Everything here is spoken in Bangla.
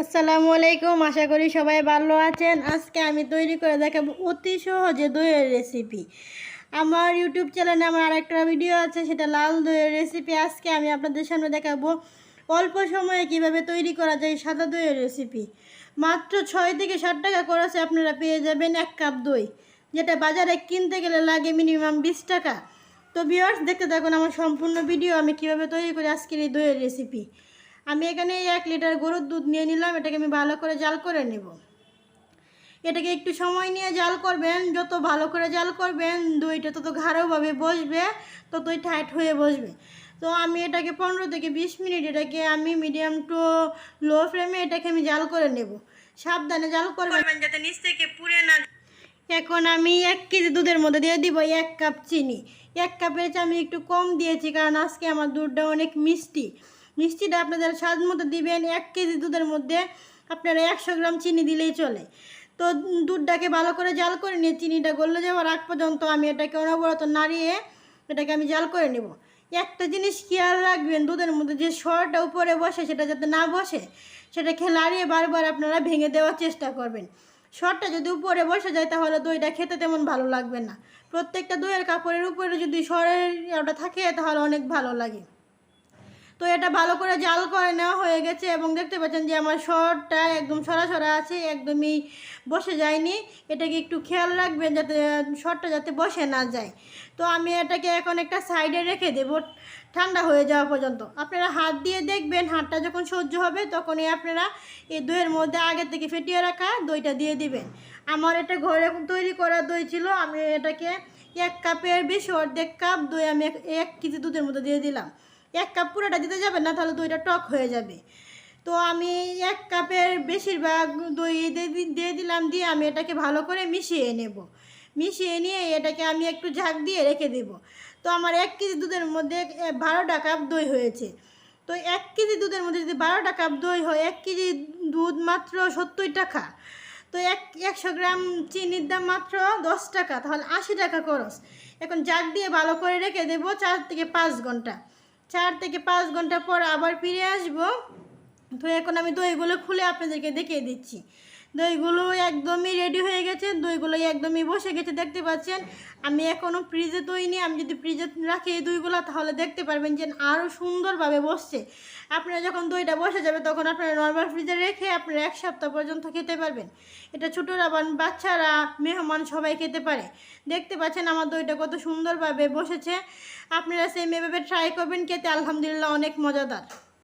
আসসালামু আলাইকুম, আশা করি সবাই ভালো আছেন। আজকে আমি তৈরি করে দেখাবো অতি সহজে দইয়ের রেসিপি আমার ইউটিউব চ্যানেলে আমার আরেকটা ভিডিও আছে, সেটা লাল দইয়ের রেসিপি আজকে আমি আপনাদের সামনে দেখাবো অল্প সময়ে কীভাবে তৈরি করা যায় সাদা দইয়ের রেসিপি মাত্র ছয় থেকে ষাট টাকা খরচে আপনারা পেয়ে যাবেন এক কাপ দই, যেটা বাজারে কিনতে গেলে লাগে মিনিমাম বিশ টাকা। তো ভিউয়ার্স দেখতে থাকুন আমার সম্পূর্ণ ভিডিও আমি কীভাবে তৈরি করি আজকের এই দইয়ের রেসিপি আমি এখানে এক লিটার গরুর দুধ নিয়ে নিলাম এটাকে আমি ভালো করে জাল করে নেব। এটাকে একটু সময় নিয়ে জাল করবেন যত ভালো করে জাল করবেন দইটা তত ঘাড়োভাবে বসবে ততই টাইট হয়ে বসবে। তো আমি এটাকে পনেরো থেকে বিশ মিনিট এটাকে আমি মিডিয়াম টু লো ফ্লেমে এটাকে আমি জাল করে নেব। সাবধানে জাল করবেন। যাতে নিচ থেকে পুড়ে না এখন আমি এক কেজি দুধের মধ্যে দিয়ে দিব এক কাপ চিনি। এক কাপের চেয়ে আমি একটু কম দিয়েছি কারণ আজকে আমার দুধটা অনেক মিষ্টি। মিষ্টিটা আপনাদের স্বাদ মতো দিবেন, এক কেজি দুধের মধ্যে আপনারা একশো গ্রাম চিনি দিলেই চলে। তো দুধটাকে ভালো করে জাল করে নিয়ে চিনিটা গলে যাওয়ার আগ পর্যন্ত আমি এটাকে অনবরত নাড়িয়ে এটাকে আমি জাল করে নেব। একটা জিনিস খেয়াল রাখবেন, দুধের মধ্যে যে সরটা উপরে বসে সেটা যাতে না বসে, সেটা খেয়ে লাড়িয়ে বারবার আপনারা ভেঙে দেওয়ার চেষ্টা করবেন। সরটা যদি উপরে বসে যায় তাহলে দইটা খেতে তেমন ভালো লাগবে না। প্রত্যেকটা দইয়ের কাপড়ের উপরে যদি সরের ওটা থাকে তাহলে অনেক ভালো লাগে। তো এটা ভালো করে জাল করে নেওয়া হয়ে গেছে এবং দেখতে পাচ্ছেন যে আমার শরটা একদম সরাসরা আছে, একদমই বসে যায়নি। এটাকে একটু খেয়াল রাখবেন যাতে, শরটা যাতে বসে না যায়। তো আমি এটাকে এখন একটা সাইডে রেখে দেব, ঠান্ডা হয়ে যাওয়া পর্যন্ত। আপনারা হাত দিয়ে দেখবেন, হাতটা যখন সহ্য হবে তখনই আপনারা এই দইয়ের মধ্যে আগে থেকে ফেটিয়ে রাখা দইটা দিয়ে দিবেন। আমার এটা ঘরে তৈরি করা দই ছিল, আমি এটাকে এক কাপের বেশি অর্ধেক কাপ দই আমি এক কেজি দুধের মধ্যে দিয়ে দিলাম। এক কাপ পুরোটা দিতে যাবে না, তাহলে দইটা টক হয়ে যাবে। তো আমি এক কাপের বেশিরভাগ দই দিয়ে দিয়ে দিলাম, দিয়ে আমি এটাকে ভালো করে মিশিয়ে নেব। মিশিয়ে নিয়ে এটাকে আমি একটু ঝাঁক দিয়ে রেখে দেব। তো আমার এক কেজি দুধের মধ্যে বারোটা কাপ দই হয়েছে। তো এক কেজি দুধের মধ্যে যদি বারোটা কাপ দই হয়, এক কেজি দুধ মাত্র সত্তর টাকা। তো এক, একশো গ্রাম চিনির দাম মাত্র দশ টাকা, তাহলে আশি টাকা খরচ। এখন জাগ দিয়ে ভালো করে রেখে দেবো চার থেকে পাঁচ ঘণ্টা। চার থেকে পাঁচ ঘণ্টা পর আবার ফিরে আসব। তো এখন আমি দইগুলো খুলে আপনাদেরকে দেখিয়ে দিচ্ছি। দইগুলো একদমই রেডি হয়ে গেছে, দইগুলো একদমই বসে গেছে, দেখতে পাচ্ছেন? আমি এখনও ফ্রিজে দই নিই আমি যদি ফ্রিজে রাখি এই দইগুলো, তাহলে দেখতে পারবেন যে আরও সুন্দরভাবে বসছে। আপনারা যখন দইটা বসে যাবে, তখন আপনারা নর্মাল ফ্রিজে রেখে আপনারা এক সপ্তাহ পর্যন্ত খেতে পারবেন। এটা ছোটোরা বাচ্চারা, মেহমান সবাই খেতে পারে। দেখতে পাচ্ছেন আমার দইটা কত সুন্দরভাবে বসেছে। আপনারা সেম এভাবে ট্রাই করবেন, খেতে আলহামদুলিল্লাহ অনেক মজাদার।